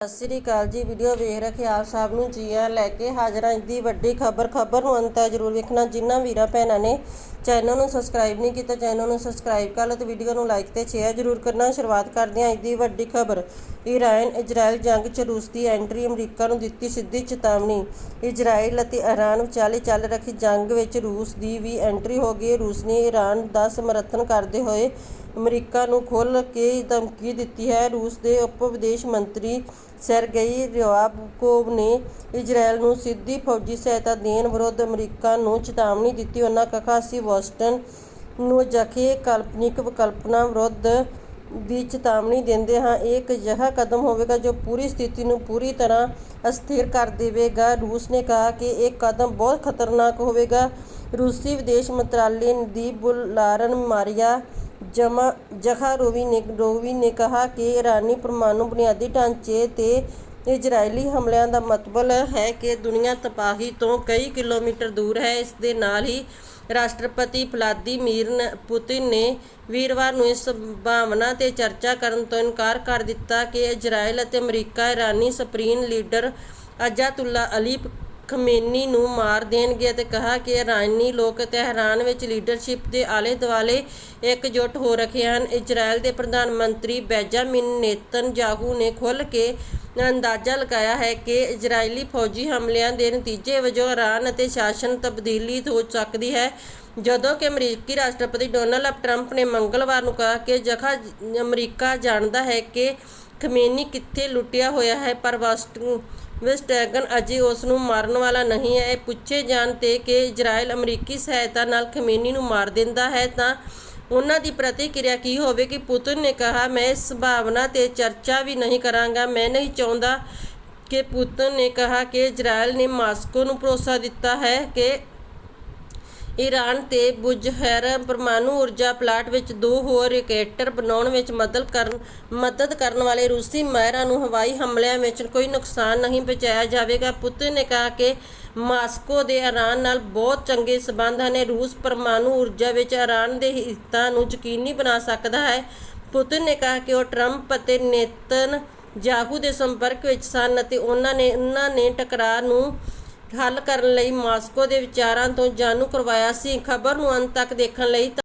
ਸਤਿ ਸ੍ਰੀ ਅਕਾਲ ਜੀ, ਵੀਡੀਓ ਵੇਖ ਰਹੇ ਆਪ ਸਭ ਨੂੰ ਜੀ ਆ ਲੈ ਕੇ ਹਾਜ਼ਰ ਹਾਂ। ਦੀ ਵੱਡੀ ਖਬਰ ਖਬਰ ਨੂੰ ਅੰਤ ਜ਼ਰੂਰ ਵੇਖਣਾ। ਜਿਨ੍ਹਾਂ ਵੀਰਾਂ ਭੈਣਾਂ ਨੇ ਚੈਨਲ ਨੂੰ ਸਬਸਕ੍ਰਾਈਬ ਨਹੀਂ ਕੀਤਾ, ਚੈਨਲ ਨੂੰ ਸਬਸਕ੍ਰਾਈਬ ਕਰ ਲਓ ਤੇ ਵੀਡੀਓ ਨੂੰ ਲਾਈਕ ਤੇ ਸ਼ੇਅਰ ਜ਼ਰੂਰ ਕਰਨਾ। ਸ਼ੁਰੂਆਤ ਕਰਦੇ ਹਾਂ ਅੱਜ ਦੀ ਵੱਡੀ ਖਬਰ। ਈਰਾਨ ਇਜ਼ਰਾਈਲ ਜੰਗ 'ਚ ਰੂਸ ਦੀ ਐਂਟਰੀ, ਅਮਰੀਕਾ ਨੂੰ ਦਿੱਤੀ ਸਿੱਧੀ ਚੇਤਾਵਨੀ। ਇਜ਼ਰਾਈਲ ਅਤੇ ਈਰਾਨ ਵਿਚਾਲੇ ਚੱਲ ਰਹੀ ਜੰਗ ਵਿੱਚ ਰੂਸ ਦੀ ਵੀ ਐਂਟਰੀ ਹੋ ਗਈ। ਰੂਸ ਨੇ ਈਰਾਨ ਦਾ ਸਮਰਥਨ ਕਰਦੇ ਹੋਏ ਅਮਰੀਕਾ ਨੂੰ ਖੁੱਲ੍ਹ ਕੇ ਧਮਕੀ ਦਿੱਤੀ ਹੈ। ਰੂਸ ਦੇ ਉਪ ਵਿਦੇਸ਼ ਮੰਤਰੀ ਸਰਗੇਈ ਰਿਆਬਕੋਵ ਨੇ ਇਜ਼ਰਾਈਲ ਨੂੰ ਸਿੱਧੀ ਫੌਜੀ ਸਹਾਇਤਾ ਦੇਣ ਵਿਰੁੱਧ ਅਮਰੀਕਾ ਨੂੰ ਚੇਤਾਵਨੀ ਦਿੱਤੀ। ਉਹਨਾਂ ਕਿਹਾ, ਅਸੀਂ ਵਾਸ਼ਿੰਗਟਨ ਨੂੰ ਅਜਿਹੇ ਕਾਲਪਨਿਕ ਵਿਕਲਪਨਾ ਵਿਰੁੱਧ ਵੀ ਚੇਤਾਵਨੀ ਦਿੰਦੇ ਹਾਂ। ਇਹ ਇੱਕ ਅਜਿਹਾ ਕਦਮ ਹੋਵੇਗਾ ਜੋ ਪੂਰੀ ਸਥਿਤੀ ਨੂੰ ਪੂਰੀ ਤਰ੍ਹਾਂ ਅਸਥਿਰ ਕਰ ਦੇਵੇਗਾ। ਰੂਸ ਨੇ ਕਿਹਾ ਕਿ ਇਹ ਕਦਮ ਬਹੁਤ ਖਤਰਨਾਕ ਹੋਵੇਗਾ। ਰੂਸੀ ਵਿਦੇਸ਼ ਮੰਤਰਾਲੇ ਦੀ ਬੁਲਾਰਨ ਮਾਰੀਆ ਜਮਾ ਜ਼ਖਾਰੋਵੀ ਨੇ ਰੋਵੀ ਨੇ ਕਿਹਾ ਕਿ ਇਰਾਨੀ ਪਰਮਾਣੂ ਬੁਨਿਆਦੀ ਢਾਂਚੇ ਤੇ ਇਜ਼ਰਾਈਲੀ ਹਮਲਿਆਂ ਦਾ ਮਤਲਬ ਹੈ ਕਿ ਦੁਨੀਆ ਤਬਾਹੀ ਤੋਂ ਕਈ ਕਿਲੋਮੀਟਰ ਦੂਰ ਹੈ। ਇਸ ਦੇ ਨਾਲ ਹੀ ਰਾਸ਼ਟਰਪਤੀ ਵਲਾਦੀਮੀਰ ਪੁਤਿਨ ਨੇ ਵੀਰਵਾਰ ਨੂੰ ਇਸ ਸੰਭਾਵਨਾ ਤੇ ਚਰਚਾ ਕਰਨ ਤੋਂ ਇਨਕਾਰ ਕਰ ਦਿੱਤਾ ਕਿ ਇਜ਼ਰਾਈਲ ਅਤੇ ਅਮਰੀਕਾ ਇਰਾਨੀ supreme leader Ayatollah Ali Khamenei ਨੂੰ ਮਾਰ ਦੇਣਗੇ ਅਤੇ ਕਿਹਾ ਕਿ ਇਰਾਨੀ ਲੋਕ ਤਹਿਰਾਨ ਵਿੱਚ ਲੀਡਰਸ਼ਿਪ ਦੇ ਆਲੇ ਦੁਆਲੇ ਇਕਜੁੱਟ ਹੋ ਰਹੇ ਹਨ। ਇਜ਼ਰਾਈਲ ਦੇ ਪ੍ਰਧਾਨ ਮੰਤਰੀ ਬੈਜਾਮਿਨ ਨੇਤਨਯਾਹੂ ਨੇ ਖੁੱਲ੍ਹ ਕੇ ਅੰਦਾਜ਼ਾ ਲਗਾਇਆ ਹੈ ਕਿ ਇਜ਼ਰਾਈਲੀ ਫੌਜੀ ਹਮਲਿਆਂ ਦੇ ਨਤੀਜੇ ਵਜੋਂ ਇਰਾਨ ਅਤੇ ਸ਼ਾਸਨ ਤਬਦੀਲੀ ਹੋ ਸਕਦੀ ਹੈ, ਜਦੋਂ ਕਿ ਅਮਰੀਕੀ ਰਾਸ਼ਟਰਪਤੀ ਡੋਨਲਡ ਟਰੰਪ ਨੇ ਮੰਗਲਵਾਰ ਨੂੰ ਕਿਹਾ ਕਿ ਜਖਾ ਅਮਰੀਕਾ ਜਾਣਦਾ ਹੈ ਕਿ ਖਮੇਨੀ ਕਿੱਥੇ ਲੁੱਟਿਆ ਹੋਇਆ ਹੈ, ਪਰ ਵਾਸਟ- ਵੈਸਟੈਗਨ ਅਜੇ ਉਸ ਨੂੰ ਮਾਰਨ ਵਾਲਾ ਨਹੀਂ ਹੈ। ਇਹ ਪੁੱਛੇ ਜਾਣ ਤੇ ਕਿ ਇਜ਼ਰਾਈਲ ਅਮਰੀਕੀ ਸਹਾਇਤਾ ਨਾਲ ਖਮੇਨੀ ਨੂੰ ਮਾਰ ਦਿੰਦਾ ਹੈ ਤਾਂ ਉਹਨਾਂ ਦੀ ਪ੍ਰਤੀਕਿਰਿਆ ਕੀ ਹੋਵੇਗੀ ਪੁਤਿਨ ਨੇ ਕਿਹਾ, ਮੈਂ ਇਸ ਸੰਭਾਵਨਾ ਤੇ ਚਰਚਾ ਵੀ ਨਹੀਂ ਕਰਾਂਗਾ। ਮੈਂ ਨਹੀਂ ਚਾਹੁੰਦਾ ਕਿ ਪੁਤਿਨ ਨੇ ਕਿਹਾ ਕਿ ਇਜ਼ਰਾਈਲ ਨੇ ਮਾਸਕੋ ਨੂੰ ਭਰੋਸਾ ਦਿੱਤਾ ਹੈ ਕਿ ਈਰਾਨ ਤੇ ਬੁਜਹਰ ਪਰਮਾਣੂ ਊਰਜਾ ਪਲਾਂਟ ਵਿੱਚ ਦੋ ਹੋਰ ਰਿਐਕਟਰ ਬਣਾਉਣ ਵਿੱਚ ਮਦਦ ਕਰਨ ਮਦਦ ਕਰਨ ਵਾਲੇ ਰੂਸੀ ਮਾਹਿਰਾਂ ਨੂੰ ਹਵਾਈ ਹਮਲਿਆਂ ਵਿੱਚ ਕੋਈ ਨੁਕਸਾਨ ਨਹੀਂ ਪਹੁੰਚਾਇਆ ਜਾਵੇਗਾ। ਪੁਤਿਨ ਨੇ ਕਿਹਾ ਕਿ ਮਾਸਕੋ ਦੇ ਈਰਾਨ ਨਾਲ ਬਹੁਤ ਚੰਗੇ ਸਬੰਧ ਹਨ। ਰੂਸ ਪਰਮਾਣੂ ਊਰਜਾ ਵਿੱਚ ਈਰਾਨ ਦੇ ਹਿੱਤਾਂ ਨੂੰ ਯਕੀਨੀ ਬਣਾ ਸਕਦਾ ਹੈ। ਪੁਤਿਨ ਨੇ ਕਿਹਾ ਕਿ ਉਹ ਟਰੰਪ ਅਤੇ ਨੇਤਨ ਜਾਹੂ ਦੇ ਸੰਪਰਕ ਵਿੱਚ ਸਨ ਅਤੇ ਉਹਨਾਂ ਨੇ ਉਹਨਾਂ ਨੇ ਟਕਰਾਅ ਨੂੰ ਹੱਲ ਕਰਨ ਲਈ ਮਾਸਕੋ ਦੇ ਵਿਚਾਰਾਂ ਤੋਂ ਜਾਣੂ ਕਰਵਾਇਆ ਸੀ। ਖਬਰ ਨੂੰ ਅੰਤ ਤੱਕ ਦੇਖਣ ਲਈ